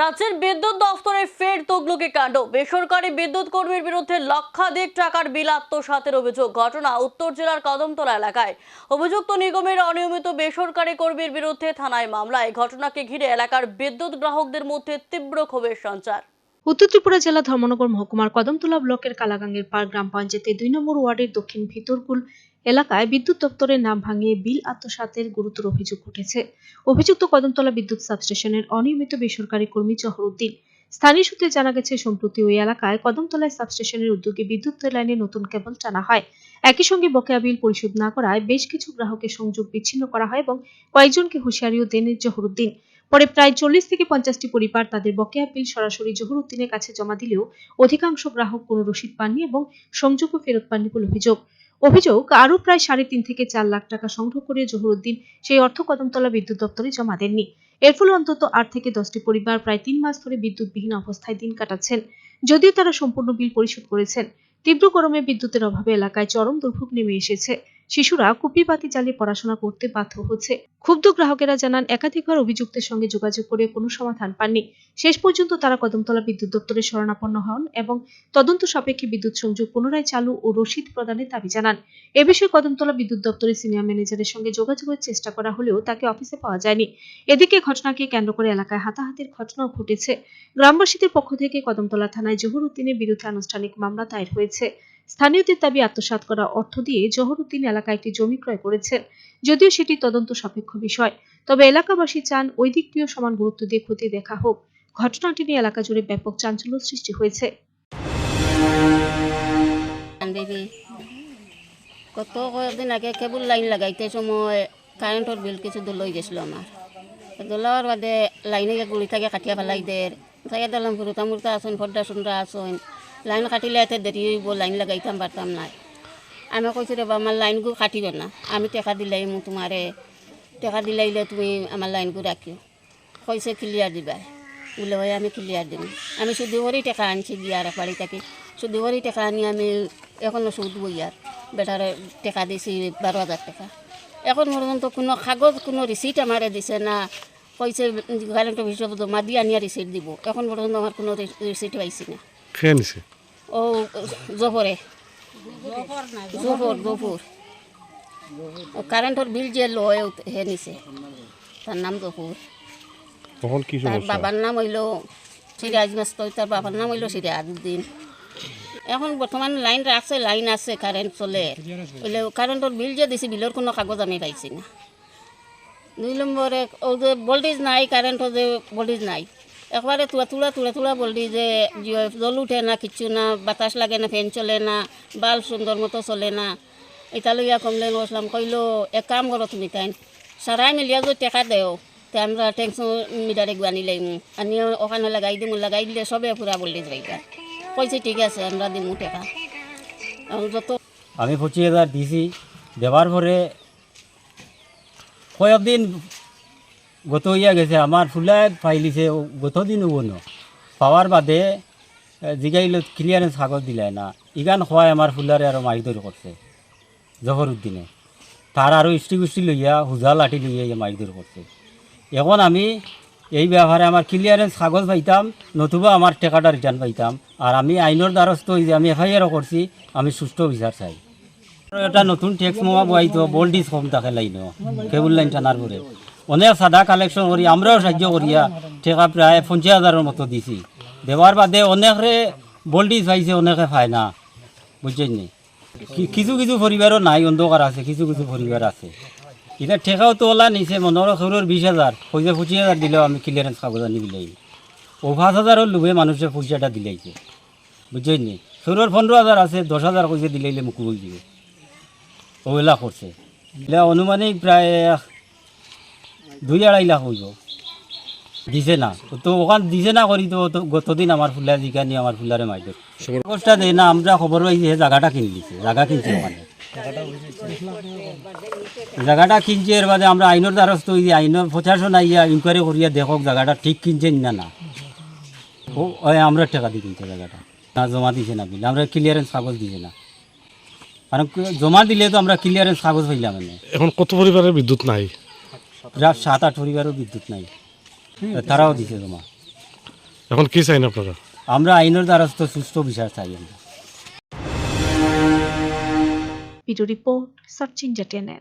রাজ্যের বিদ্যুৎ দফতরে ফের তগলুকে কাণ্ড। বেসরকারি বিদ্যুৎ কর্মীর বিরুদ্ধে লক্ষাধিক টাকার বিল আত্মসাতের অভিযোগ। ঘটনা উত্তর জেলার কদমতলা এলাকায়। অভিযুক্ত নিগমের অনিয়মিত বেসরকারি কর্মীর বিরুদ্ধে থানায় মামলা। এই ঘটনাকে ঘিরে এলাকার বিদ্যুৎ গ্রাহকদের মধ্যে তীব্র ক্ষোভের সঞ্চার। উত্তর ত্রিপুরা জেলা ধর্মনগর মহকুমার কদমতলা ব্লকের কালাগাঙ্গের পার গ্রাম পঞ্চায়েতের দুই নম্বর ওয়ার্ডের দক্ষিণ ভিতরকুল এলাকায় বিদ্যুৎ দপ্তরের নাম ভাঙিয়ে বিল আত্মসাতের গুরুতর অভিযোগ উঠেছে। অভিযুক্ত কদমতলা বিদ্যুৎ সাবস্টেশনের অনিয়মিত বেসরকারি কর্মী জহরুদ্দিন। স্থানীয় সূত্রে জানা গেছে, সম্প্রতি ওই এলাকায় কদমতলায় সাবস্টেশনের উদ্যোগে বিদ্যুৎ লাইনে নতুন কেবল টানা হয়। একই সঙ্গে বকেয়া বিল পরিশোধ না করায় বেশ কিছু গ্রাহকের সংযোগ বিচ্ছিন্ন করা হয় এবং কয়েকজনকে হুঁশিয়ারিও দেন জহরুদ্দিন। পরে প্রায় চল্লিশ থেকে পঞ্চাশটি পরিবার তাদের বকেয়া বিল সরাসরি জহুরুদ্দিনের কাছে জমা দিলেও অধিকাংশ গ্রাহক কোনো রসিদ পাননি এবং সংযোগও ফেরত পাননি বলে অভিযোগ। অভিযোগ, আরও প্রায় সাড়ে তিন থেকে চার লাখ টাকা সংগ্রহ করে জহুরুদ্দিন সেই অর্থ কদমতলা বিদ্যুৎ দপ্তরে জমা দেননি। এর ফলে অন্তত আট থেকে দশটি পরিবার প্রায় তিন মাস ধরে বিদ্যুৎবিহীন অবস্থায় দিন কাটাচ্ছেন। যদিও তারা সম্পূর্ণ বিল পরিশোধ করেছেন, তীব্র গরমে বিদ্যুতের অভাবে এলাকায় চরম দুর্ভোগ নেমে এসেছে। শিশুরা কুপি বাতি জ্বালিয়ে পড়াশোনা করতে বাধ্য হচ্ছে। ক্ষুব্ধ গ্রাহকেরা জানান, একাধিকবার অভিযুক্তের সঙ্গে যোগাযোগ করে কোনো সমাধান পাননি। শেষ পর্যন্ত তারা কদমতলা বিদ্যুৎ দপ্তরে শরণাপন্ন হন এবং তদন্ত সাপেক্ষে বিদ্যুৎ সংযোগ পুনরায় চালু ও রসিদ প্রদানের দাবি জানান। এ বিষয়ে কদমতলা বিদ্যুৎ দপ্তরের সিনিয়র ম্যানেজারের সঙ্গে যোগাযোগের চেষ্টা করা হলেও তাকে অফিসে পাওয়া যায়নি। এদিকে ঘটনাকে কেন্দ্র করে এলাকায় হাতাহাতির ঘটনাও ঘটেছে। গ্রামবাসীদের পক্ষ থেকে কদমতলা থানায় জহুর উদ্দিনের বিরুদ্ধে আনুষ্ঠানিক মামলা দায়ের হয়েছে। স্থানীয়দের দাবি আত্মসাৎ করা অর্থ দিয়ে জহরুদ্দিন এলাকায় একটি জমি ক্রয় করেছেন। যদিও সেটি তদন্ত সাপেক্ষ বিষয়। তবে এলাকাবাসী চান ওই দিকটিও সমান গুরুত্ব দিয়ে খতিয়ে দেখা হোক। ঘটনাটি নিয়ে এলাকা জুড়ে ব্যাপক চাঞ্চল্য সৃষ্টি হয়েছে। কত কয়েকদিন আগে কেবল লাইন লাগাইতে সময় কারেন্টর বিল কিছু দলই গেছিল আমার দলার বাদে লাইনে গুড়ি থাকে, কাটিয়া ফেলাই দের তাকে দিলাম ফুরুতা মুরতা আসুন সুন্দরা আসুন লাইন কাটিলে এতে দেরি হইব, লাইন লাগাইতাম পারতাম না আমি কইছি রে আমার লাইনগু কাটিব না। আমি টেকা দিলাই মু তোমারে টেকা দিলাইলে তুমি আমার লাইনগু রাখিও কইছে ক্লিয়ার দিবা। বলে হয় আমি ক্লিয়ার দিম। আমি শুধু করে টাকা আনছি বিয়ার বাড়ি থেকে। শুধু করে টাকা আনি আমি এখনও সুদ বই আর বেটারে টাকা দিছি বারো হাজার টাকা। এখন পর্যন্ত কোনো কাগজ, কোনো রিসিট আমারে দিছে না। কইছে কারেন্টের হিসাব জমা দিয়ে আনিয়া রিসিট দিব। এখন পর্যন্ত আমার কোনো রিসিট পাইছি না। ও জফরে জফর জফর ও কারেন্টর বিল যে লয় হে নিছে। তার নাম জফর তখন কি তার বাবার নাম হইল সিরাজ মাস্তই তার বাবার নাম হইল সিরাজউদ্দিন এখন বর্তমান লাইন রাখছে লাইন আছে কারেন্ট চলে। হইলে কারেন্টর বিল যে দিছি বিলের কোনো কাগজ আমি পাইছি না। দুই নম্বরে ও যে ভোল্টেজ নাই কারেন্টও যে ভোল্টেজ নাই। একবারে তুলা তুলা তুলা তুলা বললি যে, যে- জল উঠে না, কিচ্ছু না, বাতাস লাগে না, ফ্যান চলে না বাল সুন্দর মতো চলে না। এটা লইয়া কমপ্লেন করলাম কইলো, এক কাম করো তুমি তাই সারাই মিলিয়া যদি টেকা দেও, তে আমরা টেনশন মিটারে আনি লাইমু। আনি ওখানে লাগাই দিমু, লাগাই দিলে সবে পুরা বললি যাইবা কইছে ঠিক আছে, আমরা দিমু টেকা। যত আমি পঁচিশ হাজার দিছি দেওয়ার পরে কয়েকদিন গত ইয়া গেছে আমার ফুলাই ফাইলিছে গত দিন হব ন পাওয়ার বাদে জিগাইল ক্লিয়ারেন্স কাগজ দিলাই না। ইগান খোয়াই আমার ফুলারে আর মাইদর করছে জহরুদ্দিনে তার আরও ইষ্টি গুষ্টি লইয়া, হুজা লাঠি লইয়া ইয়া মাইদর করছে এখন আমি এই ব্যাপারে আমার ক্লিয়ারেন্স কাগজ পাইতাম, নতুবা আমার টাকাটা রিটার্ন পাইতাম আর আমি আইনের দ্বারস্থ হয়ে যে আমি এফআইআরও করছি আমি সুষ্ঠু বিচার চাই। এটা নতুন ট্যাক্স মোয়া বইতো বোল্ডিস কম থাকে লাইন কেবল লাইন টানার পরে অনেক সাদা কালেকশন করি, আমরাও সাহায্য করিয়া ঠেকা প্রায় পঞ্চাশ হাজারের মতো দিছি। দেওয়ার বাদে অনেকে বোল্ডিস পাইছে অনেকে পায় না। বুঝছেন নি? কিছু কিছু পরিবারও নাই, অন্ধকার আছে, কিছু কিছু পরিবার আছে। এটা ঠেকাও তো ওলা নিছে মনের সৌরের বিশ হাজার পয়সা পঁচিশ হাজার দিলেও আমি ক্লিয়ারেন্স কাগজ আনি দিলাই। ও পাঁচ হাজারও লোভে মানুষের পয়সাটা দিলাইছে। বুঝছেন নি? সৌরের পনেরো হাজার আছে দশ হাজার পয়সা দিলাইলে বই দিবে ওগুলা করছে এগুলা অনুমানিক প্রায় দুই আড়াই লাখ হইব। দিছে না। তো ওখান দিছে না করি তো গতদিন আমার ফুলা জিকানি আমার ফুলারে মাইদের কাগজটা দেয় না, আমরা খবর পাইছি জায়গাটা কিনে দিছে জায়গা কিনছে ওখানে। জায়গাটা কিনছে এর বাদে আমরা আইনের দ্বারস্থ হই আইনের প্রশাসন আইয়া ইনকোয়ারি করিয়া দেখক জায়গাটা ঠিক কিনছে না না। ও আমরা টাকা দিয়ে কিনছে জায়গাটা। না, জমা দিছে না বিল আমরা ক্লিয়ারেন্স কাগজ দিছে না। কারণ জমা দিলে তো আমরা ক্লিয়ারেন্স কাগজ পাইলাম এখন কত পরিবারের বিদ্যুৎ নাই? প্রায় সাত আট পরিবারও বিদ্যুৎ নাই। তারাও দিছে জমা। এখন কি চাইন আপনারা? আমরা আইনের দ্বারস্থ সুস্থ বিচার চাই আমরা। ভিডিও রিপোর্ট সার্চিং টেনের